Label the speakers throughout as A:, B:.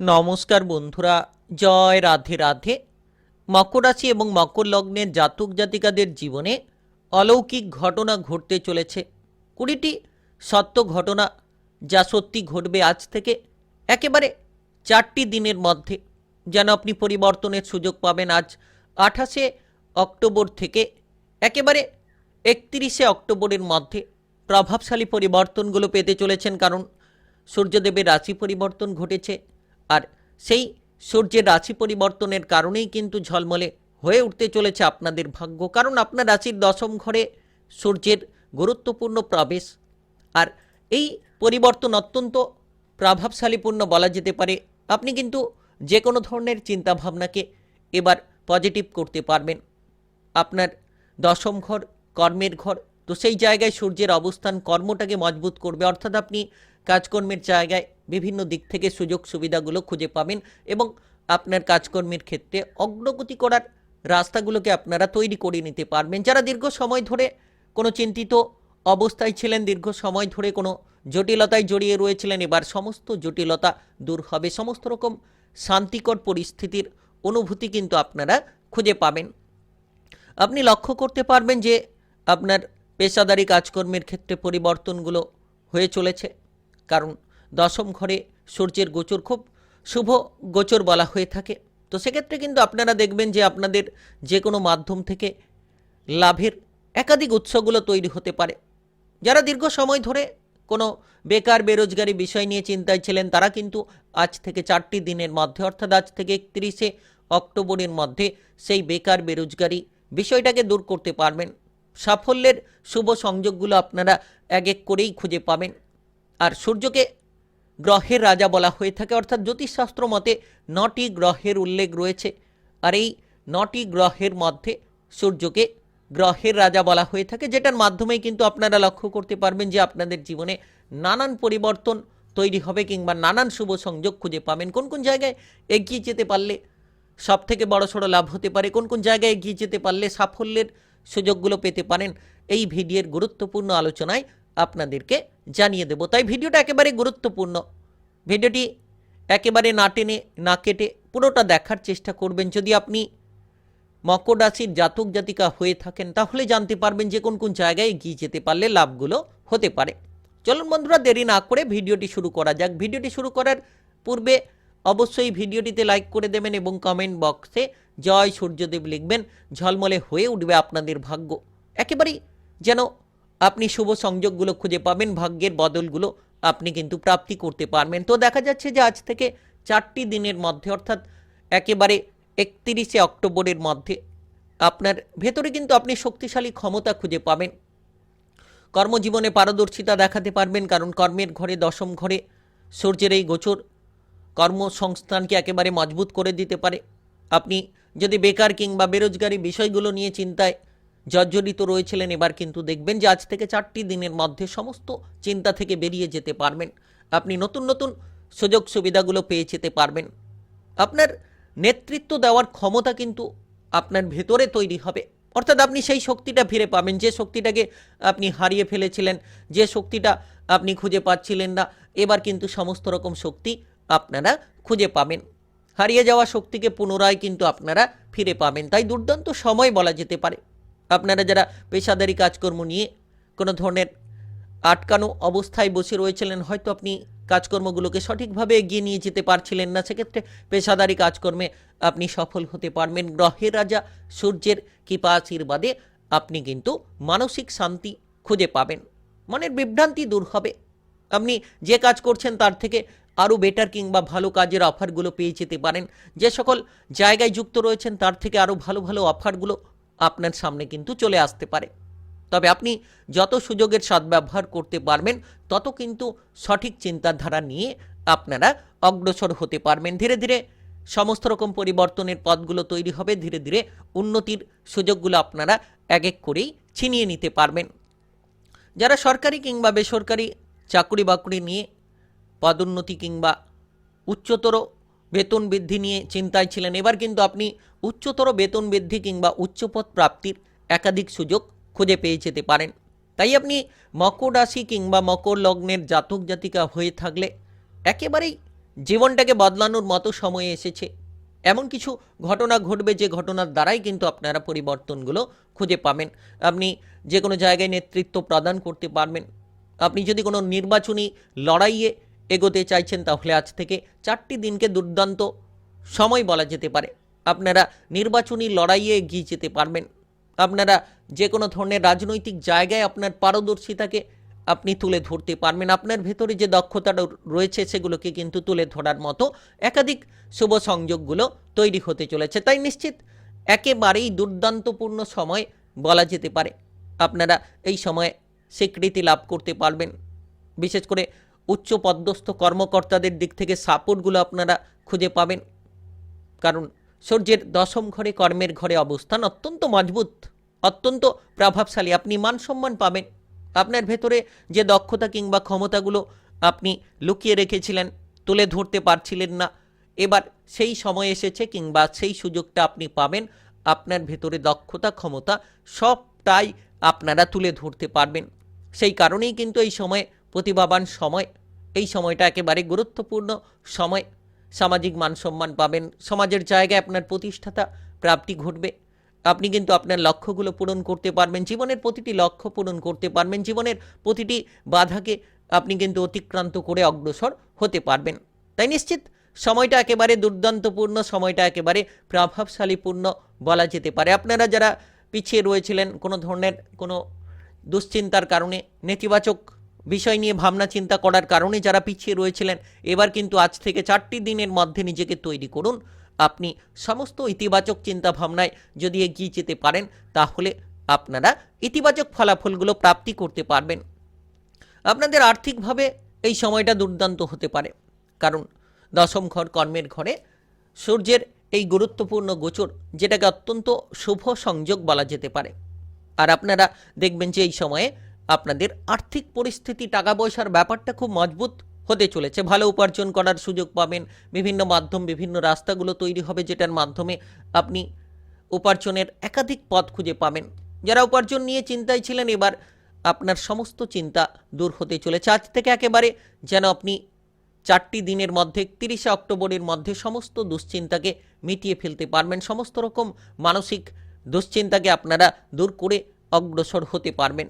A: নমস্কার বন্ধুরা, জয় রাধে রাধে। মকর রাশি এবং মকর লগ্নের জাতক জাতিকাদের জীবনে অলৌকিক ঘটনা ঘটতে চলেছে। কুড়িটি সত্য ঘটনা যা সত্যি ঘটবে আজ থেকে একেবারে চারটি দিনের মধ্যে। যেন আপনি পরিবর্তনের সুযোগ পাবেন আজ আঠাশে অক্টোবর থেকে একেবারে একত্রিশে অক্টোবরের মধ্যে। প্রভাবশালী পরিবর্তনগুলো পেতে চলেছেন কারণ সূর্যদেবের রাশি পরিবর্তন ঘটেছে। আর সেই সূর্যের রাশি পরিবর্তনের কারণেই কিন্তু ঝলমলে হয়ে উঠতে চলেছে আপনাদের ভাগ্য। কারণ আপনার রাশির দশম ঘরে সূর্যের গুরুত্বপূর্ণ প্রবেশ। আর এই পরিবর্তন অত্যন্ত প্রভাবশালীপূর্ণ বলা যেতে পারে। আপনি কিন্তু যে কোনো ধরনের চিন্তাভাবনাকে এবার পজিটিভ করতে পারবেন। আপনার দশম ঘর, কর্মের ঘর, তো সেই জায়গায় সূর্যের অবস্থান কর্মটাকে মজবুত করবে। অর্থাৎ আপনি কাজকর্মের জায়গায় বিভিন্ন দিক থেকে সুযোগ সুবিধাগুলো খুঁজে পাবেন এবং আপনার কাজকর্মের ক্ষেত্রে অগ্রগতি করার রাস্তাগুলোকে আপনারা তৈরি করে নিতে পারবেন। যারা দীর্ঘ সময় ধরে কোনো চিন্তিত অবস্থায় ছিলেন, দীর্ঘ সময় ধরে কোনো জটিলতায় জড়িয়ে রয়েছিলেন, এবার সমস্ত জটিলতা দূর হবে। সমস্ত রকম শান্তিকর পরিস্থিতির অনুভূতি কিন্তু আপনারা খুঁজে পাবেন। আপনি লক্ষ্য করতে পারবেন যে আপনার পেশাদারি কাজকর্মের ক্ষেত্রে পরিবর্তনগুলো হয়ে চলেছে। কারণ দশম ঘরে সূর্যের গোচর খুব শুভ গোচর বলা হয়ে থাকে। তো সেক্ষেত্রে কিন্তু আপনারা দেখবেন যে আপনাদের যে কোনো মাধ্যম থেকে লাভের একাধিক উৎসগুলো তৈরি হতে পারে। যারা দীর্ঘ সময় ধরে কোনো বেকার, বেরোজগারি বিষয় নিয়ে চিন্তায় ছিলেন, তারা কিন্তু আজ থেকে চারটি দিনের মধ্যে, অর্থাৎ আজ থেকে একত্রিশে অক্টোবরের মধ্যে সেই বেকার, বেরোজগারি বিষয়টাকে দূর করতে পারবেন। সাফল্যের শুভ সংযোগগুলো আপনারা এক এক করেই খুঁজে পাবেন। আর সূর্যকে গ্রহের রাজা বলা হয়ে থাকে, অর্থাৎ জ্যোতিষশাস্ত্র মতে নটি গ্রহের উল্লেখ রয়েছে। আর এই নটি গ্রহের মধ্যে সূর্যকে গ্রহের রাজা বলা হয়ে থাকে, যেটার মাধ্যমেই কিন্তু আপনারা লক্ষ্য করতে পারবেন যে আপনাদের জীবনে নানান পরিবর্তন তৈরি হবে কিংবা নানান শুভ সংযোগ খুঁজে পাবেন। কোন কোন জায়গায় এগিয়ে যেতে পারলে সব থেকে বড় সড়ো লাভ হতে পারে, কোন কোন জায়গায় এগিয়ে যেতে পারলে সাফল্যের সুযোগগুলো পেতে পারেন, এই ভিডিওর গুরুত্বপূর্ণ আলোচনায় আপনাদেরকে জানিয়ে দেব। তাই ভিডিওটা একেবারে গুরুত্বপূর্ণ। ভিডিওটি একেবারে না টেনে, না কেটে পুরোটা দেখার চেষ্টা করবেন। যদি আপনি মকর রাশির জাতক জাতিকা হয়ে থাকেন, তাহলে জানতে পারবেন যে কোন কোন জায়গায় এগিয়ে যেতে পারলে লাভগুলো হতে পারে। চলুন বন্ধুরা, দেরি না করে ভিডিওটি শুরু করা যাক। ভিডিওটি শুরু করার পূর্বে অবশ্যই ভিডিওটিতে লাইক করে দেবেন এবং কমেন্ট বক্সে জয় সূর্যদেব লিখবেন। ঝলমলে হয়ে উঠবে আপনাদের ভাগ্য। একেবারেই যেন আপনি শুভ সংযোগগুলো খুঁজে পাবেন, ভাগ্যের বদলগুলো আপনি কিন্তু প্রাপ্তি করতে পারবেন। তো দেখা যাচ্ছে যে আজ থেকে চারটি দিনের মধ্যে, অর্থাৎ একেবারে একত্রিশে অক্টোবরের মধ্যে আপনার ভেতরে কিন্তু আপনি শক্তিশালী ক্ষমতা খুঁজে পাবেন। কর্মজীবনে পারদর্শিতা দেখাতে পারবেন, কারণ কর্মের ঘরে, দশম ঘরে সূর্যের এই গোচর কর্মসংস্থানকে একেবারে মজবুত করে দিতে পারে। আপনি যদি বেকার কিংবা বেরোজগারি বিষয়গুলো নিয়ে চিন্তায় জর্জরিত রয়েছিলেন, এবার কিন্তু দেখবেন যে আজ থেকে চারটি দিনের মধ্যে সমস্ত চিন্তা থেকে বেরিয়ে যেতে পারবেন। আপনি নতুন নতুন সুযোগ সুবিধাগুলো পেয়ে যেতে পারবেন। আপনার নেতৃত্ব দেওয়ার ক্ষমতা কিন্তু আপনার ভেতরে তৈরি হবে। অর্থাৎ আপনি সেই শক্তিটা ফিরে পাবেন, যে শক্তিটাকে আপনি হারিয়ে ফেলেছিলেন, যে শক্তিটা আপনি খুঁজে পাচ্ছিলেন না, এবার কিন্তু সমস্ত রকম শক্তি আপনারা খুঁজে পাবেন। হারিয়ে যাওয়া শক্তিকে পুনরায় কিন্তু আপনারা ফিরে পাবেন। তাই দুর্দান্ত সময় বলা যেতে পারে। আপনারা যারা পেশাদারি কাজকর্ম নিয়ে কোনো ধরনের আটকানো অবস্থায় বসে রয়েছিলেন, হয়তো আপনি কাজকর্মগুলোকে সঠিকভাবে এগিয়ে নিয়ে যেতে পারছিলেন না। সেক্ষেত্রে পেশাদারি কাজকর্মে আপনি সফল হতে পারবেন। গ্রহের রাজা সূর্যের কৃপা আশীর্বাদে আপনি কিন্তু মানসিক শান্তি খুঁজে পাবেন। মনের বিভ্রান্তি দূর হবে। আপনি যে কাজ করছেন তার থেকে আরও বেটার কিংবা ভালো কাজের অফারগুলো পেয়ে যেতে পারেন। যে সকল জায়গায় যুক্ত রয়েছেন তার থেকে আরও ভালো ভালো অফারগুলো আপনার সামনে কিন্তু চলে আসতে পারে। তবে আপনি যত সুযোগের সদ্ব্যবহার করতে পারবেন, তত কিন্তু সঠিক চিন্তাধারা নিয়ে আপনারা অগ্রসর হতে পারবেন। ধীরে ধীরে সমস্ত রকম পরিবর্তনের পথগুলো তৈরি হবে। ধীরে ধীরে উন্নতির সুযোগগুলো আপনারা এক এক করেই ছিনিয়ে নিতে পারবেন। যারা সরকারি কিংবা বেসরকারি চাকরি বাকরি নিয়ে পদোন্নতি কিংবা উচ্চতর বেতন বৃদ্ধি নিয়ে চিন্তায় ছিলেন। এবার কিন্তু আপনি উচ্চতর বেতন বৃদ্ধি কিংবা উচ্চপদ প্রাপ্তির একাধিক সুযোগ খুঁজে পেয়ে যেতে পারেন। তাই আপনি মকর রাশি কিংবা মকর লগ্নের জাতক জাতিকা হয়ে থাকলে একেবারেই জীবনটাকে বদলানোর মতো সময় এসেছে। এমন কিছু ঘটনা ঘটবে যে ঘটনার দ্বারাই কিন্তু আপনারা পরিবর্তনগুলো খুঁজে পাবেন। আপনি যে কোনো জায়গায় নেতৃত্ব প্রদান করতে পারবেন। আপনি যদি কোনো নির্বাচনী লড়াইয়ে এগোতে চাইছেন তাহলে আজ থেকে চারটি দিনকে দুর্দান্ত সময় বলা যেতে পারে। আপনারা নির্বাচনী লড়াইয়ে এগিয়ে যেতে পারবেন। আপনারা যে কোনো ধরনের রাজনৈতিক জায়গায় আপনার পারদর্শিতাকে আপনি তুলে ধরতে পারবেন। আপনার ভেতরে যে দক্ষতাটা রয়েছে সেগুলোকে কিন্তু তুলে ধরার মতো একাধিক শুভ সংযোগগুলো তৈরি হতে চলেছে। তাই নিশ্চিত একেবারেই দুর্দান্তপূর্ণ সময় বলা যেতে পারে। আপনারা এই সময়ে স্বীকৃতি লাভ করতে পারবেন। বিশেষ করে উচ্চ পদস্থ কর্মকর্তাদের দিক থেকে সাপোর্টগুলো আপনারা খুঁজে পাবেন। কারণ সূর্যের দশম ঘরে কর্মের ঘরে অবস্থান অত্যন্ত মজবুত, অত্যন্ত প্রভাবশালী। আপনি মান সম্মান পাবেন। আপনার ভেতরে যে দক্ষতা কিংবা ক্ষমতাগুলো আপনি লুকিয়ে রেখেছিলেন, তুলে ধরতে পারছিলেন না, এবার সেই সময় এসেছে কিংবা সেই সুযোগটা আপনি পাবেন। আপনার ভেতরে দক্ষতা, ক্ষমতা সবটাই আপনারা তুলে ধরতে পারবেন। সেই কারণেই কিন্তু এই সময় প্রতিভাবান সময়। এই সময়টা একেবারে গুরুত্বপূর্ণ সময়। সামাজিক মান সম্মান পাবেন। সমাজের জায়গায় আপনার প্রতিষ্ঠাতা প্রাপ্তি ঘটবে। আপনি কিন্তু আপনার লক্ষ্যগুলো পূরণ করতে পারবেন। জীবনের প্রতিটি লক্ষ্য পূরণ করতে পারবেন। জীবনের প্রতিটি বাধাকে আপনি কিন্তু অতিক্রান্ত করে অগ্রসর হতে পারবেন। তাই নিশ্চিত, সময়টা একেবারে দুর্দান্তপূর্ণ, সময়টা একেবারে প্রভাবশালীপূর্ণ বলা যেতে পারে। আপনারা যারা পিছিয়ে রয়েছিলেন কোনো ধরনের কোনো দুশ্চিন্তার কারণে, নেতিবাচক বিষয় নিয়ে ভাবনা চিন্তা করার কারণে যারা পিছিয়ে রয়েছিলেন, এবার কিন্তু আজ থেকে চারটি দিনের মধ্যে নিজেকে তৈরি করুন। আপনি সমস্ত ইতিবাচক চিন্তা ভাবনায় যদি এগিয়ে যেতে পারেন, তাহলে আপনারা ইতিবাচক ফলাফলগুলো প্রাপ্তি করতে পারবেন। আপনাদের আর্থিকভাবে এই সময়টা দুর্দান্ত হতে পারে। কারণ দশম ঘর কর্মের ঘরে সূর্যের এই গুরুত্বপূর্ণ গোচর যেটাকে অত্যন্ত শুভ সংযোগ বলা যেতে পারে। আর আপনারা দেখবেন যে এই সময়ে আপনাদের আর্থিক পরিস্থিতি টাকা পয়সার ব্যাপারটা খুব মজবুত হতে চলেছে। ভালো উপার্জন করার সুযোগ পাবেন। বিভিন্ন মাধ্যম, বিভিন্ন রাস্তাগুলো তৈরি হবে, যেটার মাধ্যমে আপনি উপার্জনের একাধিক পথ খুঁজে পাবেন। যারা উপার্জন নিয়ে চিন্তায় ছিলেন, এবার আপনার সমস্ত চিন্তা দূর হতে চলেছে। আজ থেকে একেবারে যেন আপনি চারটি দিনের মধ্যে, তিরিশে অক্টোবরের মধ্যে সমস্ত দুশ্চিন্তাকে মিটিয়ে ফেলতে পারবেন। সমস্ত রকম মানসিক দুশ্চিন্তাকে আপনারা দূর করে অগ্রসর হতে পারবেন।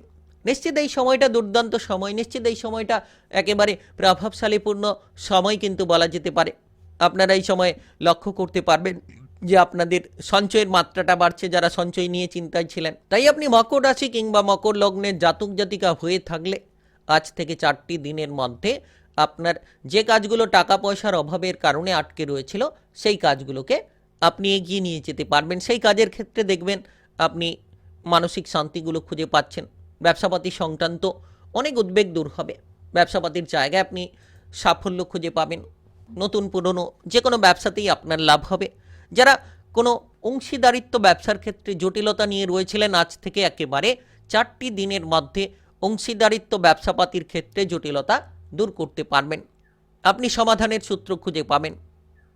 A: নিশ্চিত এই সময়টা দুর্দান্ত সময়, নিশ্চিত এই সময়টা একেবারে প্রভাবশালীপূর্ণ সময় কিন্তু বলা যেতে পারে। আপনারা এই সময় লক্ষ্য করতে পারবেন যে আপনাদের সঞ্চয়ের মাত্রাটা বাড়ছে, যারা সঞ্চয় নিয়ে চিন্তায় ছিলেন। তাই আপনি মকর রাশি কিংবা মকর লগ্নের জাতক জাতিকা হয়ে থাকলে আজ থেকে চারটি দিনের মধ্যে আপনার যে কাজগুলো টাকা পয়সার অভাবের কারণে আটকে রয়েছিল, সেই কাজগুলোকে আপনি এগিয়ে নিয়ে যেতে পারবেন। সেই কাজের ক্ষেত্রে দেখবেন আপনি মানসিক শান্তিগুলো খুঁজে পাচ্ছেন। ব্যবসাপাতি সংক্রান্ত অনেক উদ্বেগ দূর হবে। ব্যবসাপাতির জায়গায় আপনি সাফল্য খুঁজে পাবেন। নতুন, পুরনো যে কোনো ব্যবসাতেই আপনার লাভ হবে। যারা কোনো অংশীদারিত্ব ব্যবসার ক্ষেত্রে জটিলতা নিয়ে রয়েছিলেন, আজ থেকে একেবারে চারটি দিনের মধ্যে অংশীদারিত্ব ব্যবসাপাতির ক্ষেত্রে জটিলতা দূর করতে পারবেন। আপনি সমাধানের সূত্র খুঁজে পাবেন।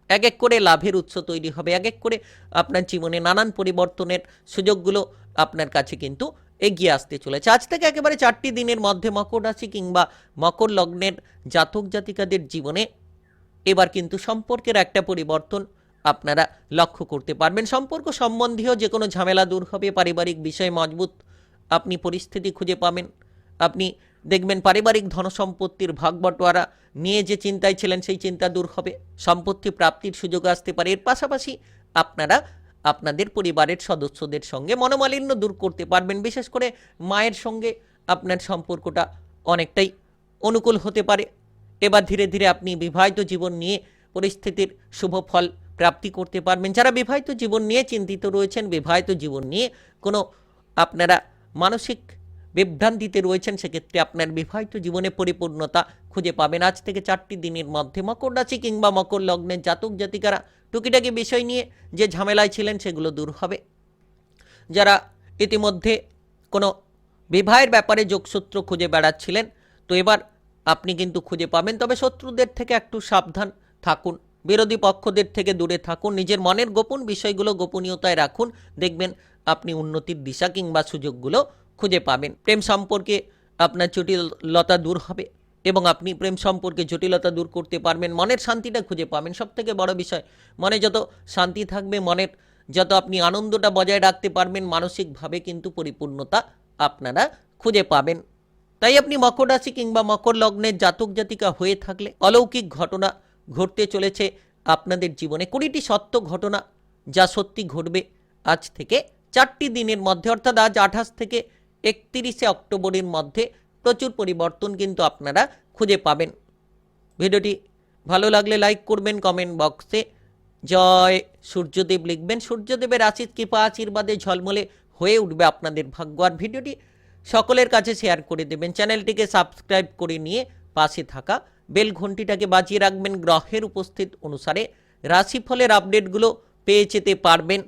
A: এক এক করে লাভের উৎস তৈরি হবে। এক এক করে আপনার জীবনে নানান পরিবর্তনের সুযোগগুলো আপনার কাছে কিন্তু এগিয়ে আসতে চলেছে। আজ থেকে একেবারে চারটি দিনের মধ্যে মকর রাশি কিংবা মকর লগ্নের জাতক জাতিকাদের জীবনে এবার কিন্তু সম্পর্কের একটা পরিবর্তন আপনারা লক্ষ্য করতে পারবেন। সম্পর্ক সম্বন্ধীয় যে কোনো ঝামেলা দূর হবে, পারিবারিক বিষয় মজবুত, আপনি পরিস্থিতি খুঁজে পাবেন। আপনি দেখবেন পারিবারিক ধনসম্পত্তির ভাগ বটোয়ারা নিয়ে যে চিন্তায় ছিলেন, সেই চিন্তা দূর হবে। সম্পত্তি প্রাপ্তির সুযোগ আসতে পারে। এর পাশাপাশি আপনারা আপনাদের পরিবারের সদস্যদের সঙ্গে মনোমালিন্য দূর করতে পারবেন। বিশেষ করে মায়ের সঙ্গে আপনার সম্পর্কটা অনেকটাই অনুকূল হতে পারে। এবার ধীরে ধীরে আপনি বিবাহিত জীবন নিয়ে পরিস্থিতির শুভ ফল প্রাপ্তি করতে পারবেন। যারা বিবাহিত জীবন নিয়ে চিন্তিত রয়েছেন, বিবাহিত জীবন নিয়ে কোনো আপনারা মানসিক বিভ্রান্তিতে রয়েছেন, সেক্ষেত্রে আপনার বিবাহিত জীবনে পরিপূর্ণতা খুঁজে পাবেন। আজ থেকে চারটি দিনের মধ্যে মকর রাশি কিংবা মকর লগ্নের জাতক জাতিকারা টুকিটাকি বিষয় নিয়ে যে ঝামেলায় ছিলেন, সেগুলো দূর হবে। যারা ইতিমধ্যে কোনো বিবাহের ব্যাপারে যোগসূত্র খুঁজে বেড়াচ্ছিলেন, তো এবার আপনি কিন্তু খুঁজে পাবেন। তবে শত্রুদের থেকে একটু সাবধান থাকুন, বিরোধী পক্ষদের থেকে দূরে থাকুন, নিজের মনের গোপন বিষয়গুলো গোপনীয়তায় রাখুন। দেখবেন আপনি উন্নতির দিশা কিংবা সুযোগগুলো খুঁজে পাবেন। প্রেম সম্পর্কে আপনার জটিলতা দূর হবে এবং আপনি প্রেম সম্পর্কে জটিলতা দূর করতে পারবেন। মনের শান্তিটা খুঁজে পাবেন। সব থেকে বড় বিষয়, মনে যত শান্তি থাকবে, মনের যত আপনি আনন্দটা বজায় রাখতে পারবেন, মানসিকভাবে কিন্তু পরিপূর্ণতা আপনারা খুঁজে পাবেন। তাই আপনি মকর রাশি কিংবা মকর লগ্নের জাতক জাতিকা হয়ে থাকলে অলৌকিক ঘটনা ঘটতে চলেছে আপনাদের জীবনে। কুড়িটি সত্য ঘটনা যা সত্যি ঘটবে আজ থেকে চারটি দিনের মধ্যে। অর্থাৎ আজ আঠাশ থেকে একত্রিশে অক্টোবরের মধ্যে প্রচুর পরিবর্তন কিন্তু আপনারা খুঁজে পাবেন। ভিডিওটি ভালো লাগলে লাইক করবেন, কমেন্ট বক্সে। জয় সূর্যদেব লিখবেন, সূর্যদেবের আশিস কৃপা, আশীর্বাদে ঝলমলে হয়ে উঠবে আপনাদের ভাগ্য। আর ভিডিওটি সকলের কাছে শেয়ার করে দেবেন, চ্যানেলটিকে সাবস্ক্রাইব করে নিয়ে পাশে থাকা বেল ঘন্টিটাকে বাজিয়ে রাখবেন। গ্রহের উপস্থিত অনুসারে রাশিফলের আপডেটগুলো পেয়ে যেতে পারবেন।